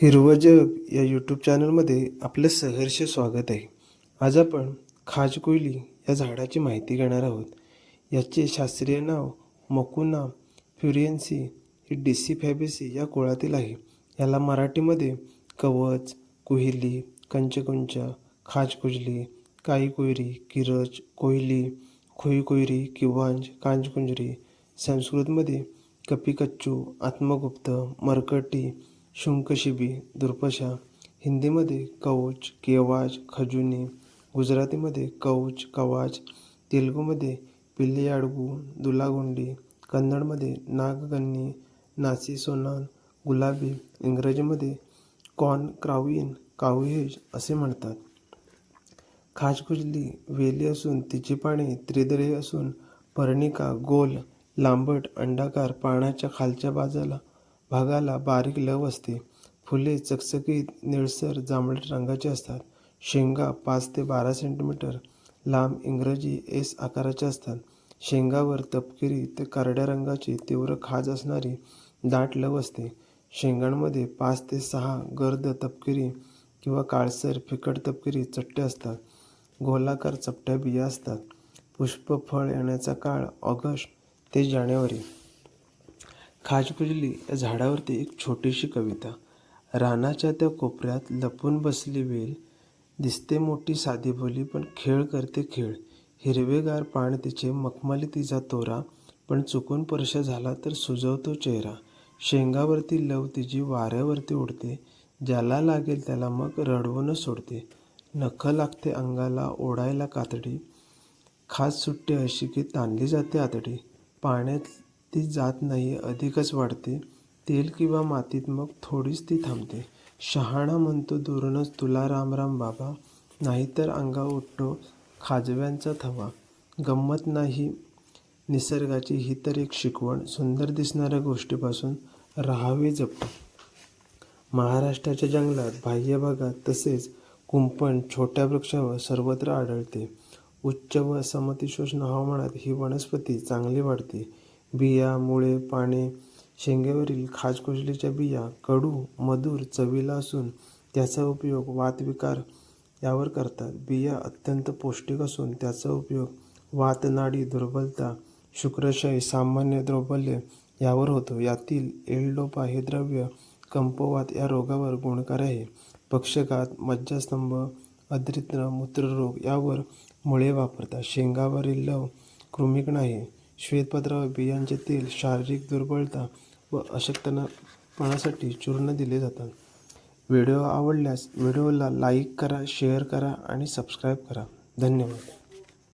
हिरवं जग या यूट्यूब चॅनलमध्ये आपलं सहर्ष स्वागत आहे. आज आपण खाजकोयली या झाडाची माहिती घेणार आहोत. याचे शास्त्रीय नाव मकुना फ्युरियन्सी ही डिसी फॅबेसी या कुळातील आहे. याला मराठीमध्ये कवच कुहिली कंचकुंच खाजकुजली काई कोयरी किरज कोयली खोई कोयरी किवांज कांजकुंजरी. संस्कृतमध्ये कपिकच्चू आत्मगुप्त मरकटी शुंकशिबी दुर्पशा हिंदीमध्ये कवच केवाज खजुनी गुजरातीमध्ये कवच कवाच तेलुगूमध्ये पिल्लियाडगू दुलागोंडी कन्नडमध्ये नागगन्नी नासी सोनान गुलाबी इंग्रजीमध्ये कॉन क्राउइन काउहेज असे म्हणतात. खाजकुजली वेली असून तिची पाने त्रिदळी असून पर्णिका गोल लांबट अंडाकार पानाच्या खालच्या बाजूला भागाला बारीक लव असते. फुले चकचकीत निळसर जांभळट रंगाची असतात. शेंगा पाच ते बारा सेंटीमीटर लांब इंग्रजी एस आकाराच्या असतात. शेंगावर तपकिरी ते करड्या रंगाची तीव्र खाज असणारी दाट लव असते. शेंगांमध्ये पाच ते सहा गर्द तपकिरी किंवा काळसर फिकट तपकिरी चट्टे असतात. गोलाकार चपट्या बिया असतात. पुष्पफळ येण्याचा काळ ऑगस्ट ते जानेवारी. खाजकुजली या झाडावरती एक छोटीशी कविता. रानाच्या त्या कोपऱ्यात लपून बसली वेल. दिसते मोठी साधी बोली पण खेळ करते खेळ. हिरवेगार पान तिचे मखमली तिचा तोरा. पण चुकून परश झाला तर सुजवतो चेहरा. शेंगावरती लव तिची वाऱ्यावरती उडते. ज्याला लागेल त्याला मग रडवूनच सोडते. नखं लागते अंगाला ओढायला कातडी. खास सुट्टी अशी की ताणली जाते आतडी. पाण्यात ती जात नाही अधिकच वाढते. तेल किंवा मातीत मग थोडीच ती थांबते. शहाणा म्हणतो दुरूनच तुला राम राम बाबा. नाहीतर अंगा उठतो खाजव्यांचा थवा. गंमत नाही. निसर्गाची ही तर एक शिकवण. सुंदर दिसणाऱ्या गोष्टीपासून राहावे जपून महाराष्ट्राच्या जंगलात बाह्य भागात तसेच कुंपण छोट्या वृक्षावर सर्वत्र आढळते. उच्च व समतिशोष्ण हवामानात ही वनस्पती चांगली वाढते. बिया मुळे पाने शेंगेवरील खाजकुजलीच्या बिया कडू मधुर चवीला असून त्याचा उपयोग वातविकार यावर करतात. बिया अत्यंत पौष्टिक असून त्याचा उपयोग वातनाडी दुर्बलता शुक्रशय सामान्य दौर्बल्य यावर होतो. यातील एल्डोपा हे द्रव्य कंपवात या रोगावर गुणकार आहे. पक्षघात मज्जास्तंभ अद्रित्र मूत्ररोग यावर मुळे वापरतात. शेंगावरील लव कृमिक नाही. श्वेतपत्रावर बियांचे तेल शारीरिक दुर्बलता व अशक्तपणासाठी चूर्ण दिले जातात. व्हिडिओ आवडल्यास व्हिडिओला लाईक करा शेअर करा आणि सबस्क्राईब करा. धन्यवाद.